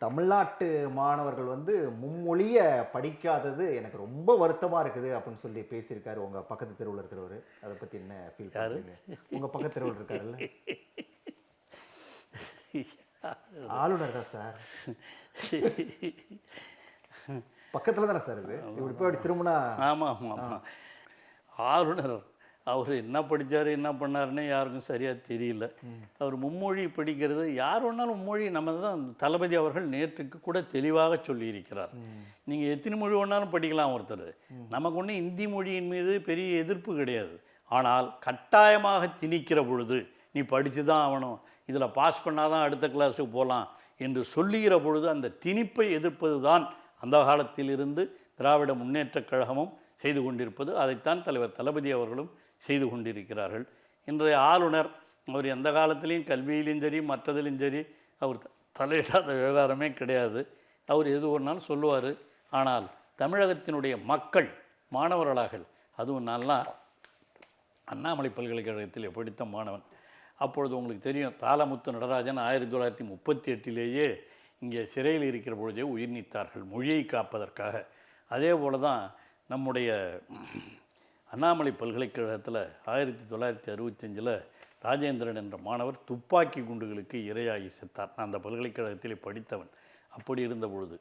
தமிழ்நாட்டு மாணவர்கள் வந்து மும்மொழிய படிக்காதது எனக்கு ரொம்ப வருத்தமா இருக்குது அப்படின்னு சொல்லி பேசியிருக்காரு உங்க பக்கத்து தெருவில் இருக்கிறவர். அதை பத்தி என்ன ஃபீல் பண்ணுறீங்க உங்க பக்கத்து தெருவில் இருக்காருல்ல? ஆளுநர் தான் சார். பக்கத்துல தானே சார் இது? இப்படி போய் அப்படி திரும்பினா ஆமாம் ஆமாம் ஆமாம் ஆளுநர் அவர் என்ன படிச்சாரு என்ன பண்ணாருன்னு யாருக்கும் சரியாக தெரியல. அவர் மும்மொழி படிக்கிறது யார் வேணாலும் மும்மொழி நம்ம தான் தளபதி அவர்கள் நேற்றுக்கு கூட தெளிவாக சொல்லியிருக்கிறார். நீங்கள் எத்தனை மொழி வேணாலும் படிக்கலாம் ஒருத்தர். நமக்கு ஒன்றும் இந்தி மொழியின் மீது பெரிய எதிர்ப்பு கிடையாது. ஆனால் கட்டாயமாக திணிக்கிற பொழுது நீ படித்து தான் ஆகணும். இதில் பாஸ் பண்ணால் தான் அடுத்த கிளாஸுக்கு போகலாம் என்று சொல்லுகிற பொழுது அந்த திணிப்பை எதிர்ப்பது தான் அந்த காலத்திலிருந்து திராவிட முன்னேற்றக் கழகமும் செய்து கொண்டிருப்பது. அதைத்தான் தலைவர் தளபதி அவர்களும் செய்து கொண்டிருக்கிறார்கள். இன்றைய ஆளுநர் அவர் எந்த காலத்திலையும் கல்வியிலும் சரி மற்றதிலும் சரி அவர் த- தலையிடாத விவகாரமே கிடையாது. அவர் எது ஒன்றாலும் சொல்லுவார். ஆனால் தமிழகத்தினுடைய மக்கள் மாணவர்களாக அதுவும் நல்லா அண்ணாமலை பல்கலைக்கழகத்தில் படித்த மாணவன். அப்பொழுது உங்களுக்கு தெரியும் தாளமுத்து நடராஜன் ஆயிரத்தி தொள்ளாயிரத்தி முப்பத்தி எட்டிலேயே இங்கே சிறையில் இருக்கிற பொழுதே உயிர் நீத்தார்கள் மொழியை காப்பதற்காக. அதே போல தான் நம்முடைய அண்ணாமலை பல்கலைக்கழகத்தில் ஆயிரத்தி தொள்ளாயிரத்தி அறுபத்தஞ்சில் ராஜேந்திரன் என்ற மாணவர் துப்பாக்கி குண்டுகளுக்கு இரையாகி செத்தார் நான் அந்த பல்கலைக்கழகத்திலே படித்தவன். அப்படி இருந்த பொழுது.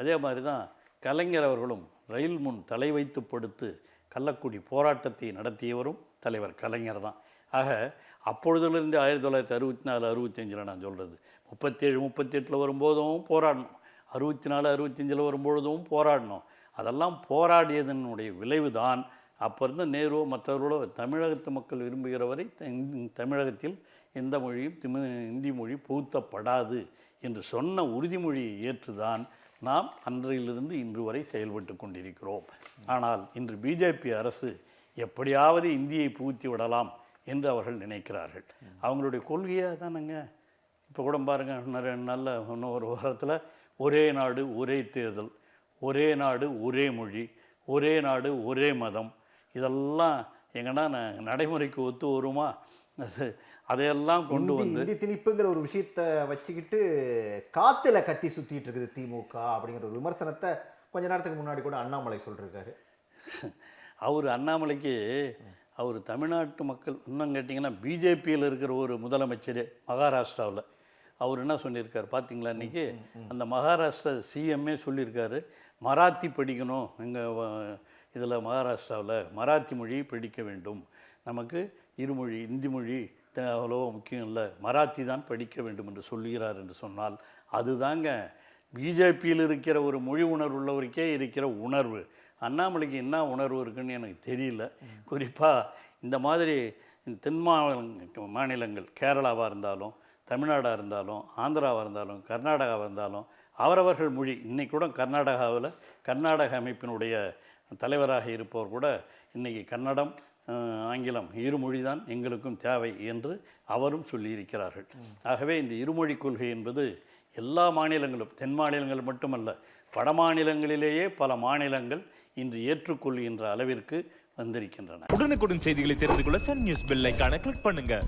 அதே மாதிரி தான் கலைஞர் அவர்களும் ரயில் முன் தலை வைத்து படுத்து கள்ளக்குடி போராட்டத்தை நடத்தியவரும் தலைவர் கலைஞர் தான். ஆக அப்பொழுதுலேருந்து ஆயிரத்தி தொள்ளாயிரத்தி அறுபத்தி நாலு அறுபத்தஞ்சில் நான் சொல்கிறது முப்பத்தேழு முப்பத்தெட்டில் வரும்போதும் போராடணும். அறுபத்தி நாலு அறுபத்தஞ்சில் வரும்பொழுதும் போராடணும். அதெல்லாம் போராடியதனுடைய விளைவு தான் அப்போ இருந்த நேரு மற்றவர்களோ தமிழகத்து மக்கள் விரும்புகிற வரை தமிழகத்தில் எந்த மொழியும் திமி இந்தி மொழி புகுத்தப்படாது என்று சொன்ன உறுதிமொழியை ஏற்றுதான் நாம் அன்றையிலிருந்து இன்று வரை செயல்பட்டு கொண்டிருக்கிறோம். ஆனால் இன்று பிஜேபி அரசு எப்படியாவது இந்தியை புகுத்தி விடலாம் என்று அவர்கள் நினைக்கிறார்கள். அவங்களுடைய கொள்கையாக தானேங்க? இப்போ கூட பாருங்கள் நிறைய நல்ல இன்னும் ஒரு வாரத்தில் ஒரே நாடு ஒரே தேர்தல் ஒரே நாடு ஒரே மொழி ஒரே நாடு ஒரே மதம் இதெல்லாம் எங்கன்னா நடைமுறைக்கு ஒத்து வருமா? அது அதையெல்லாம் கொண்டு வந்து இந்தி திணிப்புங்கிற ஒரு விஷயத்த வச்சுக்கிட்டு காத்துல கத்தி சுத்திட்டு இருக்குது திமுக அப்படிங்கிற ஒரு விமர்சனத்தை கொஞ்ச நேரத்துக்கு முன்னாடி கூட அண்ணாமலை சொல்லிருக்காரு. அவர் அண்ணாமலைக்கு அவர் தமிழ்நாட்டு மக்கள் இன்னும் கேட்டிங்கன்னா பிஜேபியில் இருக்கிற ஒரு முதலமைச்சர் மகாராஷ்டிராவில். அவர் என்ன சொல்லியிருக்காரு பார்த்தீங்களா இன்றைக்கி அந்த மகாராஷ்டிரா சிஎம்ஏ சொல்லியிருக்காரு மராத்தி படிக்கணும் எங்கள் இதில் மகாராஷ்டிராவில் மராத்தி மொழி படிக்க வேண்டும். நமக்கு இருமொழி இந்தி மொழி அவ்வளோ முக்கியம் இல்லை. மராத்தி தான் படிக்க வேண்டும் என்று சொல்லுகிறார் என்று சொன்னால் அதுதாங்க பிஜேபியில் இருக்கிற ஒரு மொழி உணர்வு உள்ளவருக்கே இருக்கிற உணர்வு. அண்ணாமலைக்கு என்ன உணர்வு இருக்குன்னு எனக்கு தெரியல. குறிப்பாக இந்த மாதிரி தென் மாநில மாநிலங்கள் கேரளாவாக இருந்தாலும் தமிழ்நாடாக இருந்தாலும் ஆந்திராவாக இருந்தாலும் கர்நாடகாவாக இருந்தாலும் அவரவர்கள் மொழி இன்றைக்கூட கூட கர்நாடகாவில் கர்நாடக அமைப்பினுடைய தலைவராக இருப்பவர் கூட இன்றைக்கி கன்னடம் ஆங்கிலம் இருமொழி தான் எங்களுக்கும் தேவை என்று அவரும் சொல்லியிருக்கிறார்கள். ஆகவே இந்த இருமொழி கொள்கை என்பது எல்லா மாநிலங்களும் தென் மாநிலங்கள் மட்டுமல்ல வட மாநிலங்களிலேயே பல மாநிலங்கள் இன்று ஏற்றுக்கொள்கின்ற அளவிற்கு வந்திருக்கின்றன. உடனுக்குடன் செய்திகளை தெரிந்து கொள்ள சன் நியூஸ் பெல் கிளிக் பண்ணுங்கள்